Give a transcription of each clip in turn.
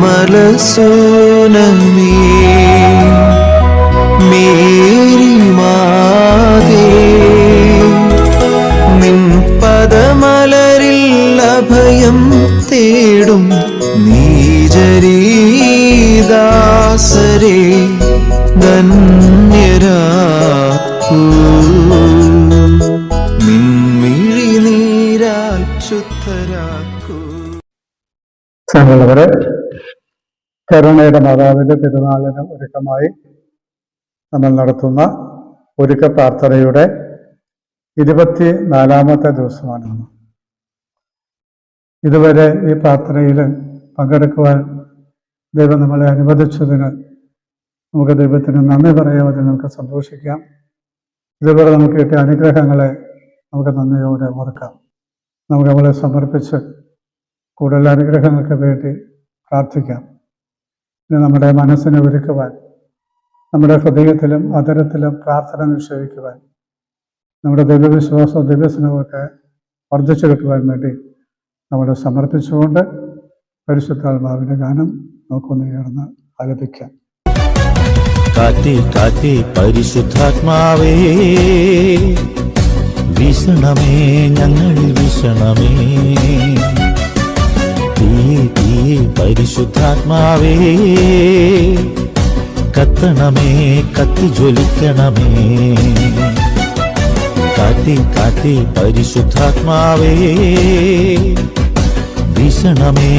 Nirmala സോനമേ Mary മാതേ നിൻ പദമലരിൽ അഭയം തേടും നീജരീദാസരേ ധന്യരാ നിൻമിഴി നീരാൽ ശുദ്ധരാക്കൂ കരുണയുടെ മാതാവിന്റെ തിരുനാളിന് ഒരുക്കമായി നമ്മൾ നടത്തുന്ന ഒരുക്ക പ്രാർത്ഥനയുടെ ഇരുപത്തി നാലാമത്തെ ദിവസമാണ്. ഇതുവരെ ഈ പ്രാർത്ഥനയിൽ പങ്കെടുക്കുവാൻ ദൈവം നമ്മളെ അനുവദിച്ചതിന് നമുക്ക് ദൈവത്തിന് നന്ദി പറയാം. അതിൽ നമുക്ക് സന്തോഷിക്കാം. ഇതുപോലെ നമുക്ക് കിട്ടിയ അനുഗ്രഹങ്ങളെ നമുക്ക് നന്ദിയോടെ ഓർക്കാം. നമുക്ക് നമ്മളെ സമർപ്പിച്ച് കൂടുതൽ അനുഗ്രഹങ്ങൾക്ക് വേണ്ടി പ്രാർത്ഥിക്കാം. നമ്മുടെ മനസ്സിനെ ഒരുക്കുവാൻ നമ്മുടെ ഹൃദയത്തിലും അതരത്തിലും പ്രാർത്ഥന നിക്ഷേപിക്കുവാൻ നമ്മുടെ ദൈവവിശ്വാസവും ദിവ്യസനവുമൊക്കെ വർദ്ധിച്ചു കിട്ടുവാൻ വേണ്ടി നമ്മൾ സമർപ്പിച്ചുകൊണ്ട് പരിശുദ്ധാത്മാവിന്റെ ഗാനം നമുക്കൊന്ന് ഉയർന്ന് ആലപിക്കാം. കാറ്റേ കാറ്റേ പരിശുദ്ധാത്മാവേ വീശണമേ ഞങ്ങൾ വീശണമേ. തീയെ പരിശുദ്ധാത്മാവേ കത്തണമേ കത്തി ജ്വലിക്കണമേ. കാട്ടി കാട്ടി പരിശുദ്ധാത്മാവേ വീശണമേ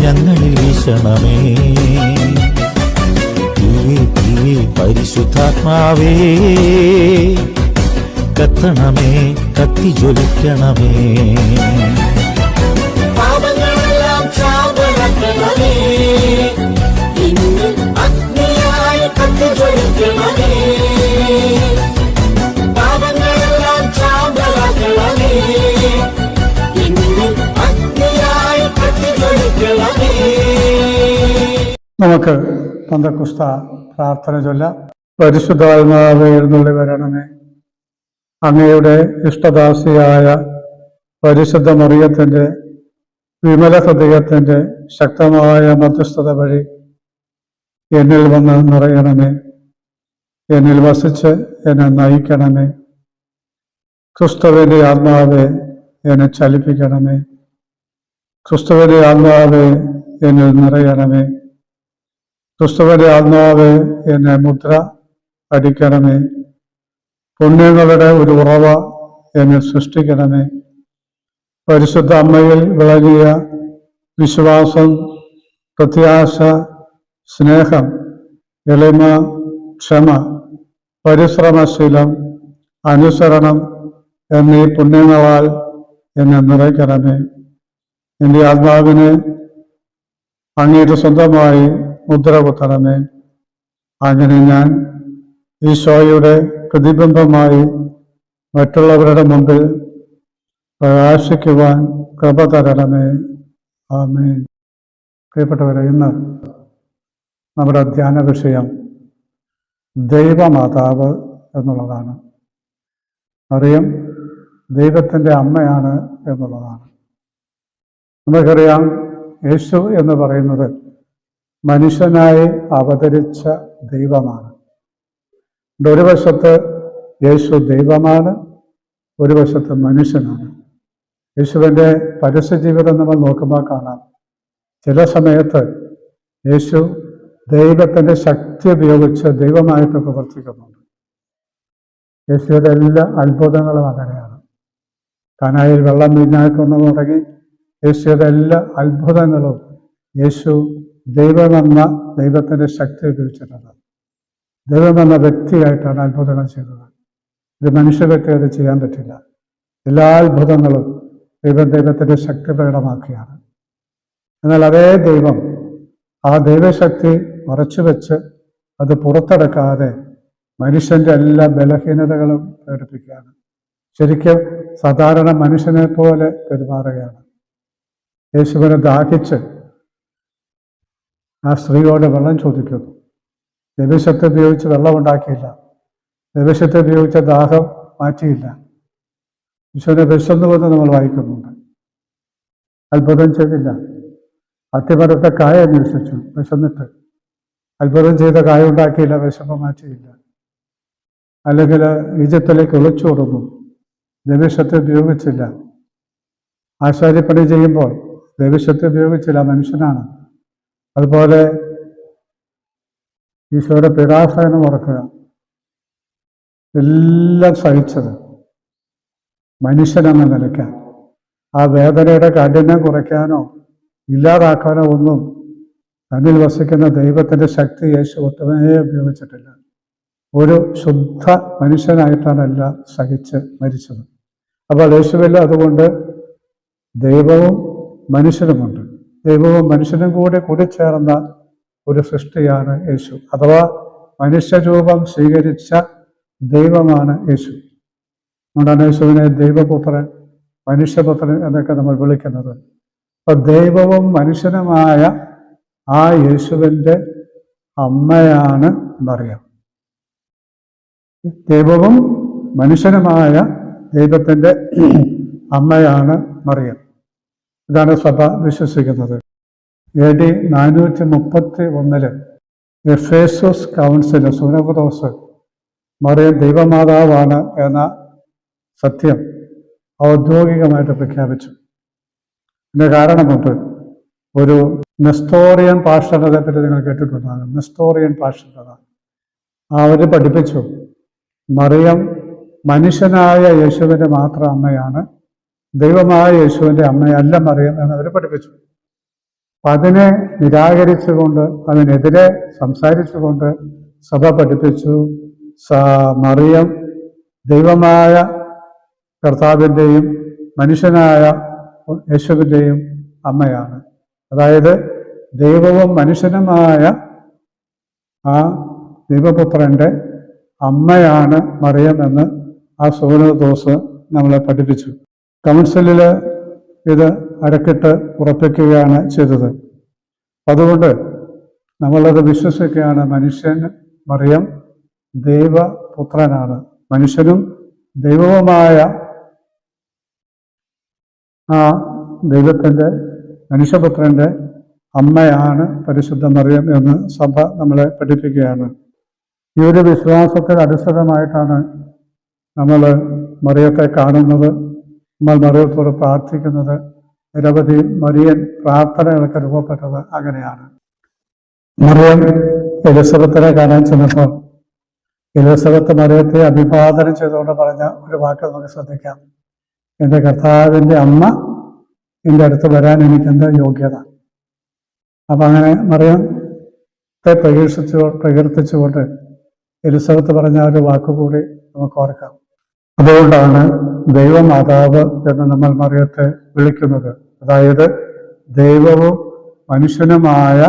ഞങ്ങളിൽ വീശണമേ. പരിശുദ്ധാത്മാവേ കത്തണമേ കത്തി ജ്വലിക്കണമേ. പാപങ്ങളെല്ലാം നമുക്ക് പന്തക്കുസ്ത പ്രാർത്ഥന ചൊല്ലാം. പരിശുദ്ധാത്മാവ് എഴുന്നള്ളി വരണമേ. അങ്ങയുടെ ഇഷ്ടദാസിയായ പരിശുദ്ധ മറിയത്തിന്റെ വിമല ഹൃദയത്തിന്റെ ശക്തമായ മധ്യസ്ഥത വഴി എന്നിൽ വന്ന് നിറയണമേ. എന്നിൽ വസിച്ച് എന്നെ നയിക്കണമേ. ക്രിസ്തുവിന്റെ ആത്മാവെ എന്നെ ചലിപ്പിക്കണമേ. ക്രിസ്തുവിന്റെ ആത്മാവെ എന്നിൽ നിറയണമേ. ക്രിസ്തുവിന്റെ ആത്മാവെ എന്നെ മുദ്ര അടിക്കണമേ. പുണ്യങ്ങളുടെ ഒരു ഉറവ എന്നെ സൃഷ്ടിക്കണമേ. പരിശുദ്ധ അമ്മയിൽ വിളങ്ങിയ വിശ്വാസം പ്രത്യാശ സ്നേഹം എളിമ ക്ഷമ പരിശ്രമശീലം അനുസരണം എന്നീ പുണ്യങ്ങളാൽ എന്നെ നിറയ്ക്കണമേ. എന്റെ ആത്മാവിനെ അങ്ങയുടെ സ്വന്തമായി മുദ്ര കുത്തണമേ അങ്ങനെ ഞാൻ ഈശോയുടെ പ്രതിബിംബമായി മറ്റുള്ളവരുടെ മുമ്പിൽ പ്രകാശിക്കുവാൻ കൃപ തരണമേ. ആമേ പ്രിയപ്പെട്ടവരെ ഇന്ന് നമ്മുടെ ധ്യാന വിഷയം ദൈവമാതാവ് എന്നുള്ളതാണ്. അറിയാം ദൈവത്തിന്റെ അമ്മയാണ് എന്നുള്ളതാണ്. നമുക്കറിയാം യേശു എന്ന് പറയുന്നത് മനുഷ്യനായി അവതരിച്ച ദൈവമാണ്. ഒരു വശത്ത് യേശു ദൈവമാണ് ഒരു വശത്ത് മനുഷ്യനാണ്. യേശുവിന്റെ പരസ്യ ജീവിതം നമ്മൾ നോക്കുമ്പോൾ കാണാം. ചില സമയത്ത് യേശു ദൈവത്തിന്റെ ശക്തി ഉപയോഗിച്ച് ദൈവമായിട്ട് പ്രവർത്തിക്കുന്നുണ്ട്. യേശുവിന്റെ എല്ലാ അത്ഭുതങ്ങളും അങ്ങനെയാണ്. കനായിൽ വെള്ളം വീഞ്ഞാക്കുന്നു തുടങ്ങി യേശുവിന്റെ എല്ലാ അത്ഭുതങ്ങളും യേശു ദൈവമെന്ന ദൈവത്തിന്റെ ശക്തി ഉപയോഗിച്ചിട്ടുണ്ട്. ദൈവമെന്ന വ്യക്തിയായിട്ടാണ് അത്ഭുതങ്ങൾ ചെയ്തത് ഇത് മനുഷ്യ വ്യക്തി അത് ചെയ്യാൻ പറ്റില്ല. എല്ലാ അത്ഭുതങ്ങളും ദൈവം ദൈവത്തിന്റെ ശക്തി പ്രകടമാക്കുകയാണ്. എന്നാൽ അതേ ദൈവം ആ ദൈവശക്തി മറച്ചു വെച്ച് അത് പുറത്തെടുക്കാതെ മനുഷ്യന്റെ എല്ലാ ബലഹീനതകളും പ്രകടിപ്പിക്കുകയാണ്. ശരിക്കും സാധാരണ മനുഷ്യനെ പോലെ പെരുമാറുകയാണ്. യേശുവിനെ ദാഹിച്ച് ആ സ്ത്രീയോട് വെള്ളം ചോദിക്കുന്നു. ദൈവശക്തി ഉപയോഗിച്ച് വെള്ളം ഉണ്ടാക്കിയില്ല. ദൈവശക്തി ഉപയോഗിച്ച ദാഹം മാറ്റിയില്ല. ഈശോനെ വിശന്നുവെന്ന് നമ്മൾ വായിക്കുന്നുണ്ട്. അത്ഭുതം ചെയ്തില്ല. അത്യപരത്തെ കായ അന്വേഷിച്ചു വിശന്നിട്ട്. അത്ഭുതം ചെയ്ത കായ ഉണ്ടാക്കിയില്ല വിശപ്പ് മാറ്റിയില്ല. അല്ലെങ്കിൽ ഈജിപ്തിലേക്ക് ഒളിച്ചോടുന്നു ദേവിഷത്തെ ഉപയോഗിച്ചില്ല. ആശാരിപ്പണി ചെയ്യുമ്പോൾ ദേവിഷത്തെ ഉപയോഗിച്ചില്ല മനുഷ്യനാണ്. അതുപോലെ ഈശോയുടെ പീഡാസനം ഓർക്കുക. എല്ലാം സഹിച്ചത് മനുഷ്യനെന്ന നിലയ്ക്ക് ആ വേദനയുടെ കാഠിന്യം കുറയ്ക്കാനോ ഇല്ലാതാക്കാനോ ഒന്നും തന്നിൽ വസിക്കുന്ന ദൈവത്തിന്റെ ശക്തി യേശു ഒട്ടുമേ ഉപയോഗിച്ചിട്ടില്ല. ഒരു ശുദ്ധ മനുഷ്യനായിട്ടാണ് സഹിച്ച് മരിച്ചത്. അപ്പോൾ യേശുവിൽ അതുകൊണ്ട് ദൈവവും മനുഷ്യനുമുണ്ട്. ദൈവവും മനുഷ്യനും കൂടി കൂടിച്ചേർന്ന ഒരു സൃഷ്ടിയാണ് യേശു. അഥവാ മനുഷ്യരൂപം സ്വീകരിച്ച ദൈവമാണ് യേശു. അതുകൊണ്ടാണ് യേശുവിനെ ദൈവപുത്രൻ മനുഷ്യപുത്രൻ എന്നൊക്കെ നമ്മൾ വിളിക്കുന്നത്. അപ്പൊ ദൈവവും മനുഷ്യനുമായ ആ യേശുവിന്റെ അമ്മയാണ് മറിയം ദൈവവും മനുഷ്യനുമായ ദൈവത്തിന്റെ അമ്മയാണ് മറിയം ഇതാണ് സഭ വിശ്വസിക്കുന്നത്. എ ഡി നാനൂറ്റി മുപ്പത്തി ഒന്നിൽ എഫേസോസ് കൗൺസിൽ സുനപുദോസ് മറിയം ദൈവമാതാവാണ് എന്ന സത്യം ഔദ്യോഗികമായിട്ട് പ്രഖ്യാപിച്ചു. ഇതിന് കാരണമുണ്ട് ഒരു നെസ്തോറിയൻ പാഷണതയെ പറ്റി നിങ്ങൾ കേട്ടിട്ടുണ്ടാകും. നെസ്തോറിയൻ പാഷണത അവർ പഠിപ്പിച്ചു. മറിയം മനുഷ്യനായ യേശുവിന്റെ മാത്രം അമ്മയാണ്. ദൈവമായ യേശുവിന്റെ അമ്മയല്ല മറിയം എന്നവർ പഠിപ്പിച്ചു. അപ്പം അതിനെ നിരാകരിച്ചുകൊണ്ട് അതിനെതിരെ സംസാരിച്ചുകൊണ്ട് സഭ പഠിപ്പിച്ചു. മറിയം ദൈവമായ കർത്താവിന്റെയും മനുഷ്യനായ യേശുവിന്റെയും അമ്മയാണ്. അതായത് ദൈവവും മനുഷ്യനുമായ ആ ദൈവപുത്രന്റെ അമ്മയാണ് മറിയം എന്ന് ആ സൂര്യദോസ് നമ്മളെ പഠിപ്പിച്ചു. കൗൺസിലിൽ ഇത് അരക്കിട്ട് ഉറപ്പിക്കുകയാണ് ചെയ്തത്. അതുകൊണ്ട് നമ്മളത് വിശ്വസിക്കുകയാണ് മനുഷ്യൻ മറിയം ദൈവപുത്രനാണ്. മനുഷ്യനും ദൈവവുമായ ആ ദൈവത്തിന്റെ മനുഷ്യപുത്രന്റെ അമ്മയാണ് പരിശുദ്ധ മറിയം എന്ന് സഭ നമ്മളെ പഠിപ്പിക്കുകയാണ്. ഈ ഒരു വിശ്വാസത്തിൽ അടിസ്ഥാനമായിട്ടാണ് നമ്മൾ മറിയത്തെ കാണുന്നത്. നമ്മൾ മറിയത്തോട് പ്രാർത്ഥിക്കുന്നത്. നിരവധി മറിയൻ പ്രാർത്ഥനകളൊക്കെ രൂപപ്പെട്ടത് അങ്ങനെയാണ്. മറിയം എലിസബത്തിനെ കാണാൻ ചെന്നപ്പോൾ എലിസബത്ത് മറിയത്തെ അഭിവാദനം ചെയ്തുകൊണ്ട് പറഞ്ഞ ഒരു വാക്ക് നമുക്ക് ശ്രദ്ധിക്കാം. എന്റെ കർത്താവിന്റെ അമ്മ എന്റെ അടുത്ത് വരാൻ എനിക്കെന്താ യോഗ്യത? അപ്പം അങ്ങനെ മറിയത്തെ പ്രകീർഷിച്ചു പ്രകീർത്തിച്ചുകൊണ്ട് എലിസബത്ത് പറഞ്ഞ ഒരു വാക്കുകൂടി നമുക്ക് ഓർക്കാം. അതുകൊണ്ടാണ് ദൈവമാതാവ് എന്ന് നമ്മൾ മറിയത്തെ വിളിക്കുന്നത്. അതായത് ദൈവവും മനുഷ്യനുമായ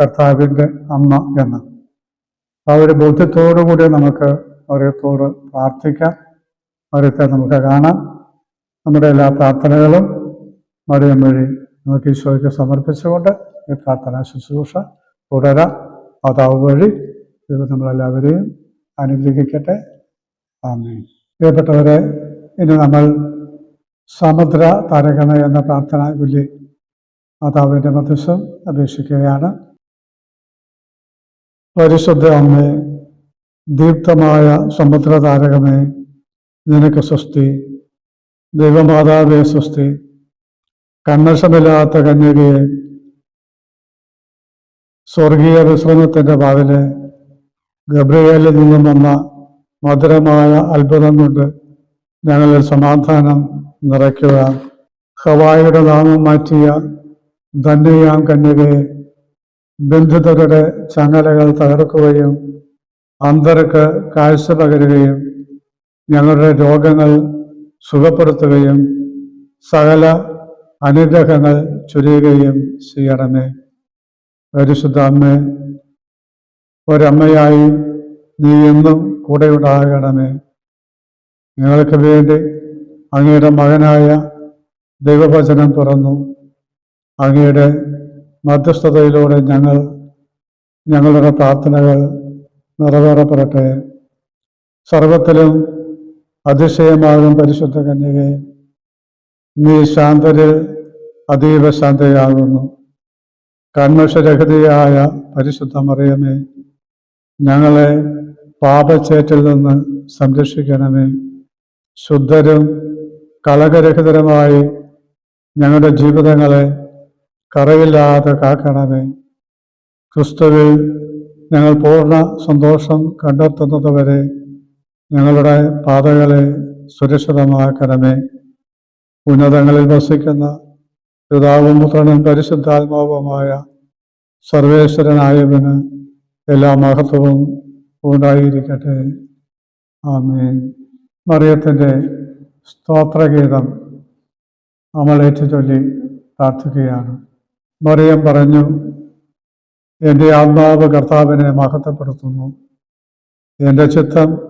കർത്താവിന്റെ അമ്മ എന്ന്. ആ ഒരു ബോധ്യത്തോടു കൂടി നമുക്ക് മറിയത്തോട് പ്രാർത്ഥിക്കാം. മറിയത്തെ നമുക്ക് കാണാം. നമ്മുടെ എല്ലാ പ്രാർത്ഥനകളും മറിയം വഴി നമുക്ക് ഈശോയ്ക്ക് സമർപ്പിച്ചുകൊണ്ട് ഈ പ്രാർത്ഥന ശുശ്രൂഷ തുടരാം. മാതാവ് വഴി ദൈവം നമ്മളെല്ലാവരെയും അനുഗ്രഹിക്കട്ടെ. ആമേ പ്രിയപ്പെട്ടവരെ ഇനി നമ്മൾ സമുദ്ര തരകണ എന്ന പ്രാർത്ഥന ചൊല്ലി മാതാവിന്റെ മധ്യസ്ഥം അപേക്ഷിക്കുകയാണ്. പരിശുദ്ധ അമ്മേ ദീപ്തമായ സമുദ്ര താരകമേ നിനക്ക് സ്വസ്തി. ദൈവമാതാവേ സ്വസ്തി. കണ്ണശമില്ലാത്ത കന്യകയെ സ്വർഗീയ വിശ്രമത്തിന്റെ പാതിലെ ഗബ്രിയേലിൽ നിന്നും വന്ന മധുരമായ അത്ഭുതം കൊണ്ട് ഞങ്ങളിൽ സമാധാനം നിറയ്ക്കുക ഹവായിയുടെ നാമം മാറ്റിയ ധന്യയാം കന്യകയെ ബന്ധിതരുടെ ചങ്ങലകൾ തകർക്കുകയും അന്തർക്ക് കാഴ്ച പകരുകയും ഞങ്ങളുടെ രോഗങ്ങൾ സുഖപ്പെടുത്തുകയും സകല അനുഗ്രഹങ്ങൾ ചുരിയുകയും ചെയ്യണമേ. പരിശുദ്ധ അമ്മേ ഒരമ്മയായി നീ എന്നും കൂടെ ഉണ്ടാകണമേ. ഞങ്ങൾക്ക് വേണ്ടി അങ്ങയുടെ മകനായ ദൈവവചനം തുറന്നു. അങ്ങയുടെ മധ്യസ്ഥതയിലൂടെ ഞങ്ങൾ ഞങ്ങളുടെ പ്രാർത്ഥനകൾ നിറവേറപ്പെടട്ടെ. സർവത്തിലും അതിശയമാകും പരിശുദ്ധ കന്യകെ. നീ ശാന്തരിൽ അതീവ ശാന്തയാകുന്നു. കന്മഷരഹിതയായ പരിശുദ്ധ മറിയമേ ഞങ്ങളെ പാപച്ചേറ്റിൽ നിന്ന് സംരക്ഷിക്കണമേ. ശുദ്ധരും കളകരഹിതരുമായി ഞങ്ങളുടെ ജീവിതങ്ങളെ കറയില്ലാതെ കാക്കണമേ. ക്രിസ്തുവിൽ ഞങ്ങൾ പൂർണ സന്തോഷം കണ്ടെത്തുന്നതുവരെ ഞങ്ങളുടെ പാതകളെ സുരക്ഷിതമാക്കണമേ. ഉന്നതങ്ങളിൽ വസിക്കുന്ന പിതാവും പുത്രനും പരിശുദ്ധാത്മാവുമായ സർവേശ്വരനായവന് എല്ലാ മഹത്വവും ഉണ്ടായിരിക്കട്ടെ. ആമേൻ. മറിയത്തിന്റെ സ്തോത്രഗീതം നമ്മൾ ഏറ്റുചൊല്ലി പ്രാർത്ഥിക്കുകയാണ്. മറിയം പറഞ്ഞു എന്റെ ആത്മാവ് കർത്താവിനെ മഹത്വപ്പെടുത്തുന്നു. എന്റെ ചിത്തം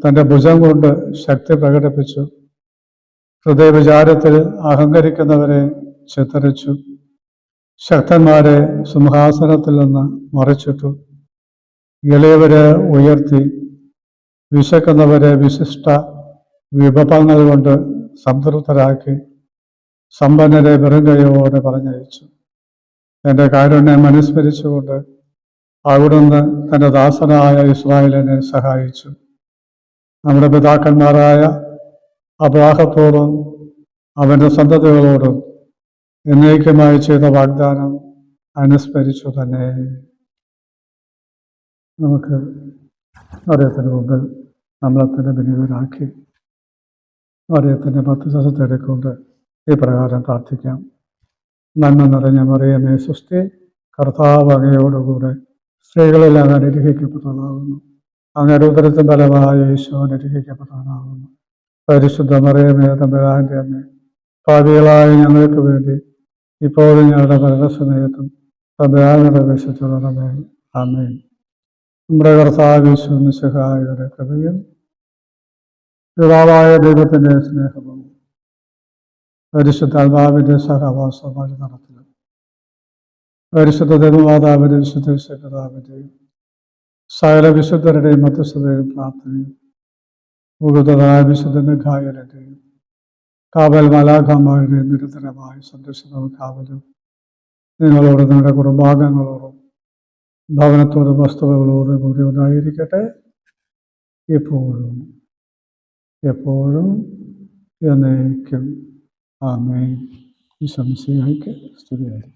തന്റെ ഭുജം കൊണ്ട് ശക്തി പ്രകടിപ്പിച്ചു. ഹൃദയവിചാരത്തിൽ അഹങ്കരിക്കുന്നവരെ ചിത്തരിച്ചു. ശക്തന്മാരെ സിംഹാസനത്തിൽ നിന്ന് മറിച്ചിട്ടു. ഇളയവരെ ഉയർത്തി. വിശക്കുന്നവരെ വിശിഷ്ട വിഭവങ്ങൾ കൊണ്ട് സംതൃപ്തരാക്കി. സമ്പന്നരെ വെറും കൈയോടെ പറഞ്ഞയച്ചു. എന്റെ കാരുണ്യം അനുസ്മരിച്ചുകൊണ്ട് അവിടുന്ന് തന്റെ ദാസനായ ഇസ്രായേലിനെ സഹായിച്ചു. നമ്മുടെ പിതാക്കന്മാരായ അബ്രാഹത്തോടും അവന്റെ സന്തതികളോടും എന്നേക്കുമായി ചെയ്ത വാഗ്ദാനം അനുസ്മരിച്ചു തന്നെ. നമുക്ക് അദ്ദേഹത്തിന് മുമ്പിൽ നമ്മളത്തിന്റെ വിനിയോഗരാക്കി അദ്ദേഹത്തിന്റെ പത്ത് ഈ പ്രകാരം പ്രാർത്ഥിക്കാം. നന്മ നിറഞ്ഞ മറിയമേ സൃഷ്ടി കർത്താവ് അങ്ങയോടുകൂടെ സ്ത്രീകളെല്ലാം അനുഗ്രഹിക്കപ്പെട്ടതാകുന്നു അങ്ങയുടെ ഉദരത്തിൻ ഫലമായ ഈശോ അനുഗ്രഹിക്കപ്പെട്ടതാകുന്നു പരിശുദ്ധ മറിയമേ അമ്മ അമ്മേ പാപികളായ ഞങ്ങൾക്ക് വേണ്ടി ഇപ്പോഴും ഞങ്ങളുടെ മരണസമയത്തും തമ്പുരാനുടെ വിശുദ്ധമേ അമ്മയും നമ്മുടെ കർത്താവ് ഈശോ സഹായിയുടെ കൃപയും പിതാവായ ദൈവത്തിന്റെ സ്നേഹവും പരിശുദ്ധാത്മാവിന്റെ സഹവാസമായി നടത്തുക പരിശുദ്ധ ദൈവമാതാവിന്റെ വിശുദ്ധ വിശുദ്ധതാവിന്റെയും സകല വിശുദ്ധരുടെയും മധ്യസ്ഥതയും പ്രാർത്ഥനയും. മുകുതനായ വിശുദ്ധ മിഖായലിന്റെയും കാവൽ മലാഖാമാരുടെയും നിരന്തരമായ സംരക്ഷണവും കാവലും. നിങ്ങളോടും നിങ്ങളുടെ കുടുംബാംഗങ്ങളോടും ഭവനത്തോടും വസ്തുവകളോടും കൂടി ഉണ്ടായിരിക്കട്ടെ എപ്പോഴും എപ്പോഴും എന്നേക്കും. ആമേൻ. സംശയമായിക്ക് സ്തുതിയായിരിക്കും